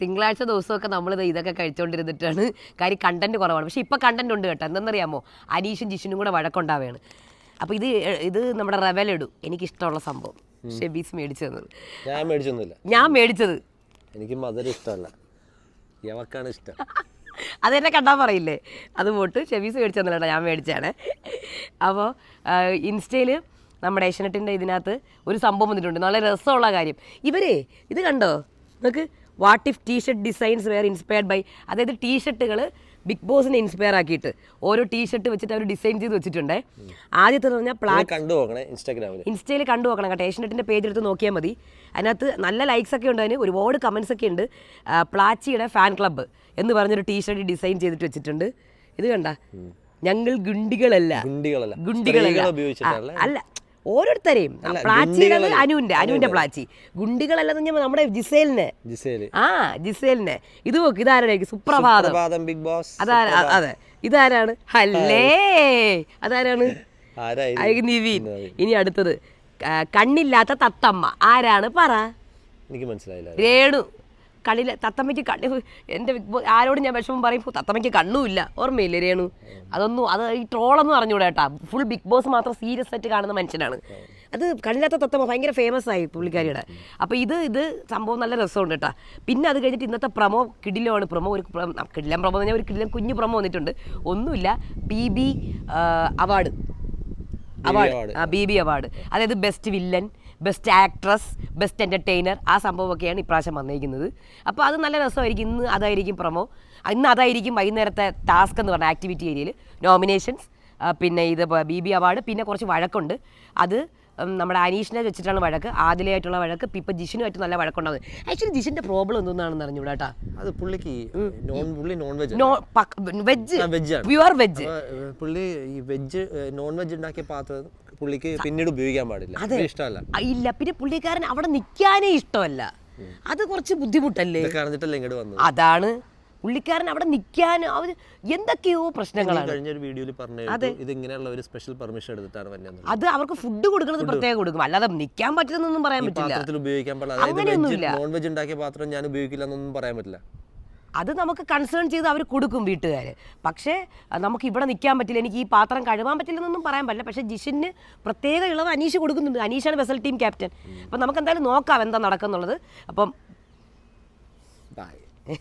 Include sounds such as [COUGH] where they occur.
തിങ്കളാഴ്ച ദിവസമൊക്കെ നമ്മൾ ഇതൊക്കെ കഴിച്ചുകൊണ്ടിരുന്നിട്ടാണ് കാര്യം കണ്ടന്റ് കുറവാണ്. പക്ഷെ ഇപ്പൊ കണ്ടന്റ് ഉണ്ട് കേട്ടോ. എന്തെന്നറിയാമോ? അനീഷും ജിഷിനും കൂടെ വഴക്കുണ്ടാവുകയാണ്. അപ്പോൾ ഇത് ഇത് നമ്മുടെ എനിക്ക് എനിക്കിഷ്ടമുള്ള സംഭവം. ഷെബീസ് മേടിച്ചു തന്നത് ഞാൻ മേടിച്ചൊന്നുമില്ല. ഞാൻ മേടിച്ചത്. എനിക്ക് മധുര ഇഷ്ടമല്ല. യവക്കാണ് ഇഷ്ടം. [LAUGHS] അതെന്നെ കണ്ടാൽ പറയില്ലേ? അത് പോട്ട് ഷെബീസ് മേടിച്ചു തന്നില്ല ഞാൻ മേടിച്ചാണ് അപ്പോൾ ഇൻസ്റ്റയിൽ നമ്മുടെ ഏഷ്യനെറ്റിന്റെ ഇതിനകത്ത് ഒരു സംഭവം വന്നിട്ടുണ്ട്. നല്ല രസമുള്ള കാര്യം. ഇവരെ ഇത് കണ്ടോ? നമുക്ക് what if T shirt designs were inspired by അതായത് ടീ ഷർട്ടുകൾ ബിഗ് ബോസിനെ ഇൻസ്പയർ ആക്കിയിട്ട് ഓരോ ടീ ഷർട്ട് വെച്ചിട്ട് അവർ ഡിസൈൻ ചെയ്ത് വെച്ചിട്ടുണ്ട്. ആദ്യത്തെ പറഞ്ഞാൽ പ്ലാൻ കണ്ടു നോക്കണേ ഇൻസ്റ്റാഗ്രാമിൽ ഇൻസ്റ്റയിൽ കണ്ടു നോക്കണം കേട്ടോ. ഏഷ്യനെറ്റിന്റെ പേജ് എടുത്ത് നോക്കിയാൽ മതി. അതിനകത്ത് നല്ല ലൈക്സ് ഒക്കെ ഉണ്ട് അതിന്. ഒരുപാട് കമൻസ് ഒക്കെ ഉണ്ട്. പ്ലാച്ചിയുടെ ഫാൻ ക്ലബ്ബ് എന്ന് പറഞ്ഞൊരു ടീ ഷർട്ട് ഡിസൈൻ ചെയ്തിട്ട് വെച്ചിട്ടുണ്ട്. ഇത് കണ്ട? ഞങ്ങൾ ഗുണ്ടികളല്ല. ഗുണ്ടികളല്ല. ഗുണ്ടികളല്ല. അല്ല. ഓരോരുത്തരെയും. അനുവിന്റെ അനുവിന്റെ പ്ലാച്ചി. ഗുണ്ടികളല്ലെന്ന് ഞാൻ നമ്മുടെ ജിസേലിന്. ആ ജിസേലിന്. ഇത് നോക്ക് ഇതാരായിരിക്കും സുപ്രഭാതം? പ്രഭാതം ബിഗ് ബോസ് അതാരാ അതെ. ഇതാരാണ്? ഹല്ലേ. അതാരാണ്? നിവിൻ. ഇനി അടുത്തത്. കണ്ണില്ലാത്ത തത്തമ്മ. ആരാണ്? പറ. എനിക്ക് മനസ്സിലായില്ല. രേണു. കണ്ണില്ല തത്തമ്മയ്ക്ക് കണ്ണി എന്റെ ആരോട് ഞാൻ വിഷമം പറയും തത്തമ്മയ്ക്ക് കണ്ണുമില്ല. ഓർമ്മയില്ലേ രേണു? അതൊന്നും അത് ഈ ട്രോളൊന്നും അറിഞ്ഞൂടാ കേട്ടാ. ഫുൾ ബിഗ് ബോസ് മാത്രം സീരിയസ് ആയിട്ട് കാണുന്ന മനുഷ്യനാണ്. അത് കണ്ണില്ലാത്ത തത്തമ്മ ഭയങ്കര ഫേമസ് ആയി പുള്ളിക്കാരിയുടെ. അപ്പോൾ ഇത് ഇത് സംഭവം നല്ല രസമുണ്ട് കേട്ടാ. പിന്നെ അത് കഴിഞ്ഞിട്ട് ഇന്നത്തെ പ്രമോ കിടിലമാണ്. പ്രമോ ഒരു കിടിലം പ്രമോ എന്ന് പറഞ്ഞാൽ ഒരു കിടിലം കുഞ്ഞു പ്രമോ വന്നിട്ടുണ്ട്. ഒന്നുമില്ല പി ബി അവാർഡ്. അവാർഡ്. ആ ബി ബി അവാർഡ്. അതായത് best villain best actress best entertainer ആ സംഭവമൊക്കെയാണ് ഇപ്രാവശ്യം വന്നിരിക്കുന്നത് അപ്പോൾ അത് നല്ല രസമായിരിക്കും. ഇന്ന് അതായിരിക്കും പ്രൊമോ ഇന്ന് അതായിരിക്കും വൈകുന്നേരത്തെ ടാസ്ക് എന്ന് പറഞ്ഞ ആക്ടിവിറ്റി ഏരിയയിൽ നോമിനേഷൻസ് പിന്നെ ഇത് ബി ബി അവാർഡ് പിന്നെ കുറച്ച് വഴക്കുണ്ട്. അത് നമ്മുടെ അനീഷിനെ വെച്ചിട്ടാണ് വഴക്ക്. ആദിലയായിട്ടുള്ള വഴക്ക്. ഇപ്പൊ ജിഷിനുമായിട്ട് നല്ല വഴക്കുണ്ടാവും. ആക്ച്വലി ജിഷിന്റെ പ്രോബ്ലം എന്തെന്നാണെന്ന് അറിഞ്ഞു കേട്ടാ അത് പുള്ളിക്ക് നോൺ പുള്ളി നോൺ വെജ് നോ വെജ് ആണ്. പ്യുവർ വെജ് പുള്ളി ഈ വെജ് നോൺ വെജ് ഉണ്ടാക്കിയ പാത്രം പുള്ളിക്ക് പിന്നീട് ഉപയോഗിക്കാൻ പാടില്ല. പുള്ളി ഇഷ്ടമല്ല. ഇല്ല. പിന്നെ പുള്ളിക്കാരൻ അവിടെ നിൽക്കാനേ ഇഷ്ടമല്ല. അത് കുറച്ച് ബുദ്ധിമുട്ടല്ലേ? അതാണ്. പുള്ളിക്കാരൻ അവിടെ നിൽക്കാൻ അവർ എന്തൊക്കെയോ പ്രശ്നങ്ങളാണ്. കഴിഞ്ഞ ഒരു വീഡിയോയിൽ പറഞ്ഞു ഇത് ഇങ്ങനെയുള്ള ഒരു സ്പെഷ്യൽ പെർമിഷൻ എടുത്തിട്ടാണ് അത് അവർക്ക് ഫുഡ് കൊടുക്കുന്നത് പ്രത്യേകം കൊടുക്കും. അല്ലാതെ നിൽക്കാൻ പറ്റുന്നൊന്നും പറയാൻ പറ്റില്ല. ഉപയോഗിക്കാൻ പാടില്ല. നോൺ വെജ് ഉണ്ടാക്കിയ പാത്രം ഞാൻ ഉപയോഗിക്കില്ല എന്നൊന്നും പറയാൻ പറ്റില്ല. അത് നമുക്ക് കൺസേൺ ചെയ്ത് അവർ കൊടുക്കും വീട്ടുകാർ പക്ഷേ നമുക്ക് ഇവിടെ നിൽക്കാൻ പറ്റില്ല. എനിക്ക് ഈ പാത്രം കഴുകാൻ പറ്റില്ലെന്നൊന്നും പറയാൻ പറ്റില്ല. പക്ഷേ ജിഷിന് പ്രത്യേക ഇളവ് അനീഷ് കൊടുക്കുന്നുണ്ട്. അനീഷാണ് വെസൽ ടീം ക്യാപ്റ്റൻ അപ്പം നമുക്ക് എന്തായാലും നോക്കാം എന്താ നടക്കുന്നുള്ളത്. അപ്പം [LAUGHS]